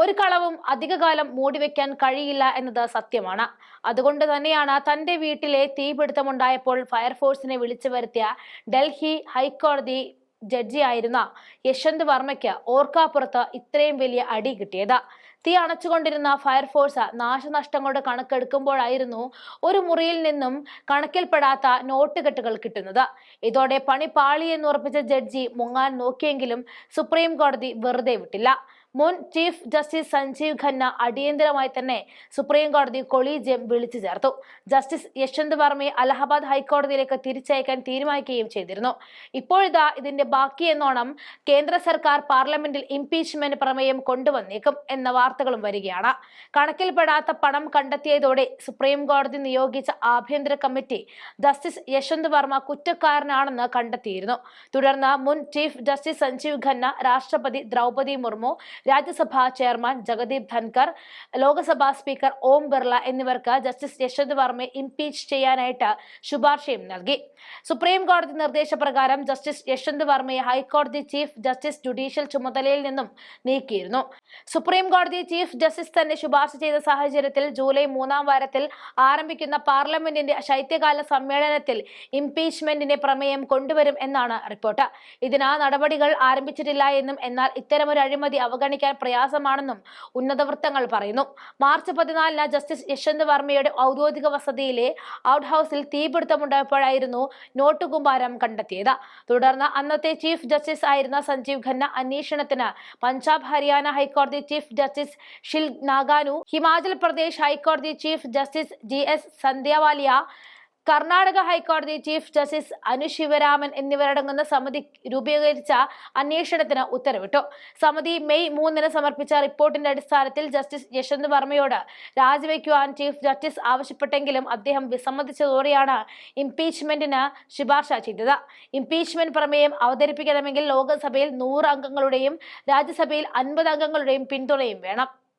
ഒരു കളവും അധികകാലം മൂടിവെക്കാൻ കഴിയില്ല എന്നത് സത്യമാണ്. അതുകൊണ്ട് തന്നെയാണ് തന്റെ വീട്ടിലെ തീപിടുത്തമുണ്ടായപ്പോൾ ഫയർഫോഴ്സിനെ വിളിച്ചു വരുത്തിയ ഡൽഹി ഹൈക്കോടതി ജഡ്ജിയായിരുന്ന യശ്വന്ത് വർമ്മയ്ക്ക് ഓർക്കാപ്പുറത്ത് ഇത്രയും വലിയ അടി കിട്ടിയത്. തീ അണച്ചുകൊണ്ടിരുന്ന ഫയർഫോഴ്സ് നാശനഷ്ടങ്ങളുടെ കണക്കെടുക്കുമ്പോഴായിരുന്നു ഒരു മുറിയിൽ നിന്നും കണക്കിൽപ്പെടാത്ത നോട്ടുകെട്ടുകൾ കിട്ടുന്നത്. ഇതോടെ പണി പാളിയെന്ന് ഉറപ്പിച്ച ജഡ്ജി മുങ്ങാൻ നോക്കിയെങ്കിലും സുപ്രീം കോടതി വെറുതെ വിട്ടില്ല. മുൻ ചീഫ് ജസ്റ്റിസ് സഞ്ജീവ് ഖന്ന അടിയന്തരമായി തന്നെ സുപ്രീം കോടതി കൊളീജിയം വിളിച്ചു ചേർത്തു. ജസ്റ്റിസ് യശ്വന്ത് വർമ്മയെ അലഹബാദ് ഹൈക്കോടതിയിലേക്ക് തിരിച്ചയക്കാൻ തീരുമാനിക്കുകയും ചെയ്തിരുന്നു. ഇപ്പോഴിതാ ഇതിന്റെ ബാക്കി എന്നോണം കേന്ദ്ര സർക്കാർ പാർലമെന്റിൽ ഇംപീച്ച്മെന്റ് പ്രമേയം കൊണ്ടുവന്നേക്കും എന്ന വാർത്തകളും വരികയാണ്. കണക്കിൽപ്പെടാത്ത പണം കണ്ടെത്തിയതോടെ സുപ്രീം കോടതി നിയോഗിച്ച ആഭ്യന്തര കമ്മിറ്റി ജസ്റ്റിസ് യശ്വന്ത് വർമ്മ കുറ്റക്കാരനാണെന്ന് കണ്ടെത്തിയിരുന്നു. തുടർന്ന് മുൻ ചീഫ് ജസ്റ്റിസ് സഞ്ജീവ് ഖന്ന രാഷ്ട്രപതി ദ്രൗപതി മുർമു രാജ്യസഭാ ചെയർമാൻ ജഗദീപ് ധൻകർ ലോക്സഭാ സ്പീക്കർ ഓം ബിർള എന്നിവർക്ക് ജസ്റ്റിസ് യശ്വന്ത് വർമ്മയെ ഇംപീച്ച് ചെയ്യാനായിട്ട് ശുപാർശയും നൽകി. സുപ്രീം കോടതി നിർദ്ദേശപ്രകാരം ജസ്റ്റിസ് യശ്വന്ത് വർമ്മയെ ഹൈക്കോടതി ചീഫ് ജസ്റ്റിസ് ജുഡീഷ്യൽ ചുമതലയിൽ നിന്നും നീക്കിയിരുന്നു. സുപ്രീം കോടതി ചീഫ് ജസ്റ്റിസ് തന്നെ ശുപാർശ ചെയ്ത സാഹചര്യത്തിൽ ജൂലൈ മൂന്നാം വാരത്തിൽ ആരംഭിക്കുന്ന പാർലമെന്റിന്റെ ശൈത്യകാല സമ്മേളനത്തിൽ ഇംപീച്ച്മെന്റിന്റെ പ്രമേയം കൊണ്ടുവരും എന്നാണ് റിപ്പോർട്ട്. ഇതിന് നടപടികൾ ആരംഭിച്ചിട്ടില്ല എന്നും എന്നാൽ ഇത്തരമൊരു അഴിമതി അവഗണിക്കാൻ പ്രയാസമാണെന്നും ഉന്നത വൃത്തങ്ങൾ പറയുന്നു. മാർച്ച് പതിനാലിന് ജസ്റ്റിസ് യശ്വന്ത് വർമ്മയുടെ ഔദ്യോഗിക വസതിയിലെ ഔട്ട് ഹൗസിൽ തീപിടുത്തമുണ്ടായപ്പോഴായിരുന്നു നോട്ട് കുമ്പാരം കണ്ടെത്തിയത്. തുടർന്ന് അന്നത്തെ ചീഫ് ജസ്റ്റിസ് ആയിരുന്ന സഞ്ജീവ് ഖന്ന അന്വേഷണത്തിന് പഞ്ചാബ് ഹരിയാന ഹൈക്കോടതി ചീഫ് ജസ്റ്റിസ് ഷിൽ നാഗാനു ഹിമാചൽ പ്രദേശ് ഹൈക്കോടതി chief justice G S Sandhawalia Karnataka ഹൈക്കോടതി ചീഫ് ജസ്റ്റിസ് അനു ശിവരാമൻ എന്നിവരടങ്ങുന്ന സമിതി രൂപീകരിച്ച അന്വേഷണത്തിന് ഉത്തരവിട്ടു. സമിതി മെയ് മൂന്നിന് സമർപ്പിച്ച റിപ്പോർട്ടിന്റെ അടിസ്ഥാനത്തിൽ ജസ്റ്റിസ് യശ്വന്ത് വർമ്മയോട് രാജിവെക്കുവാൻ ചീഫ് ജസ്റ്റിസ് ആവശ്യപ്പെട്ടെങ്കിലും അദ്ദേഹം വിസമ്മതിച്ചതോടെയാണ് ഇംപീച്ച്മെന്റിന് ശുപാർശ ചെയ്തത്. ഇംപീച്ച്മെന്റ് പ്രമേയം അവതരിപ്പിക്കണമെങ്കിൽ ലോക്സഭയിൽ നൂറ് അംഗങ്ങളുടെയും രാജ്യസഭയിൽ അൻപത് അംഗങ്ങളുടെയും പിന്തുണയും വേണം.